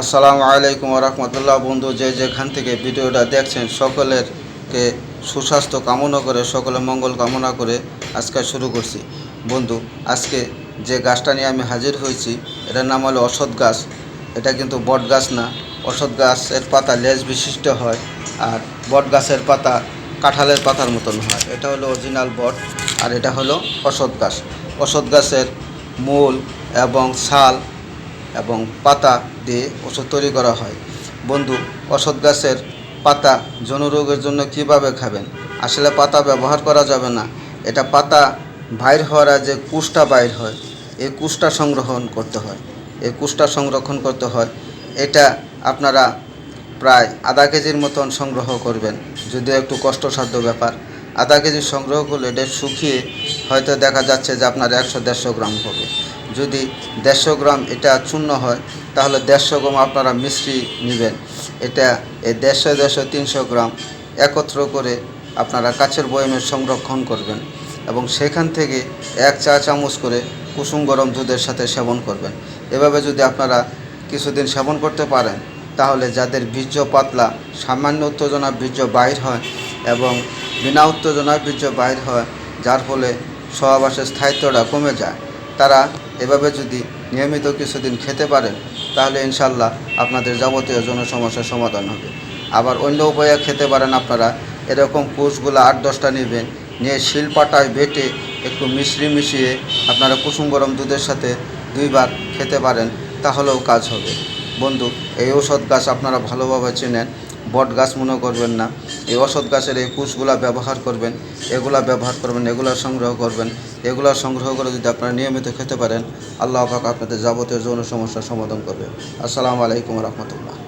আসসালামু আলাইকুম রহমতুল্লাহ। বন্ধু, যে যেখান থেকে ভিডিওটা দেখছেন, সকলেরকে সুস্বাস্থ্য কামনা করে সকলের মঙ্গল কামনা করে আজকে শুরু করছি। বন্ধু, আজকে যে গাছটা নিয়ে আমি হাজির হয়েছি, এটার নাম হলো অসৎ গাছ। এটা কিন্তু বট গাছ না। অসৎ গাছের পাতা লেজ বিশিষ্ট হয় আর বট গাছের পাতা কাঁঠালের পাতার মতন হয়। এটা হলো অরিজিনাল বট আর এটা হলো অসৎ গাছ। অসৎ গাছের মূল এবং ছাল এবং পাতা দিয়ে ওষুধ তৈরি করা হয়। বন্ধু অসৎ গাছের পাতা জনরোগের জন্য কীভাবে খাবেন? আসলে পাতা ব্যবহার করা যাবে না। এটা পাতা বাইর হওয়ার যে কুষটা বাইর হয়। এই কুষটা সংগ্রহণ করতে হয়। এই কুষটা সংরক্ষণ করতে হয়। এটা আপনারা প্রায় আধা কেজির মতন সংগ্রহ করবেন। যদিও একটু কষ্টসাধ্য ব্যাপার। আধা কেজি সংগ্রহ করলে এটা শুকিয়ে হয়তো দেখা যাচ্ছে যে আপনার একশো দেড়শো গ্রাম হবে। যদি দেড়শো গ্রাম এটা চূর্ণ হয়, তাহলে দেড়শো গ্রাম আপনারা মিষ্টি নেবেন। এটা এই দেড়শো দেড়শো, তিনশো গ্রাম একত্র করে আপনারা কাছের বয়মে সংরক্ষণ করবেন এবং সেখান থেকে এক চা চামচ করে কুসুম গরম দুধের সাথে সেবন করবেন। এভাবে যদি আপনারা কিছুদিন সেবন করতে পারেন, তাহলে যাদের বীর্য পাতলা, সামান্য উত্তেজনা বীর্য বাইর হয় এবং বিনা উত্তেজনায় বীর্য বাইর হয়, যার ফলে সহবাসের স্থায়িত্বটা কমে যায়। তারা এভাবে যদি নিয়মিত কিছুদিন খেতে পারেন তাহলে ইনশাল্লাহ আপনাদের যাবতীয় যৌন সমস্যার সমাধান হবে। আবার অন্য উপায়ে খেতে পারেন আপনারা, এরকম কোষগুলো আট দশটা নেবেন, নিয়ে শিলপাটায় বেটে একটু মিশ্রি মিশিয়ে আপনারা কুসুম গরম দুধের সাথে দুইবার খেতে পারেন, তাহলেও কাজ হবে। বন্ধু, এই ঔষধ গাছ আপনারা ভালোভাবে চেনেন বট গাছ মনে করবেন না। এই অসৎ গাছের এই কুশগুলা ব্যবহার করবেন, এগুলা ব্যবহার করবেন, এগুলা সংগ্রহ করবেন, এগুলা সংগ্রহ করে যদি আপনারা নিয়মিত খেতে পারেন, আল্লাহ পাক আপনাদের যাবতীয় যৌন সমস্যার সমাধান করবে। আসসালামু আলাইকুম রহমতুল্লাহ।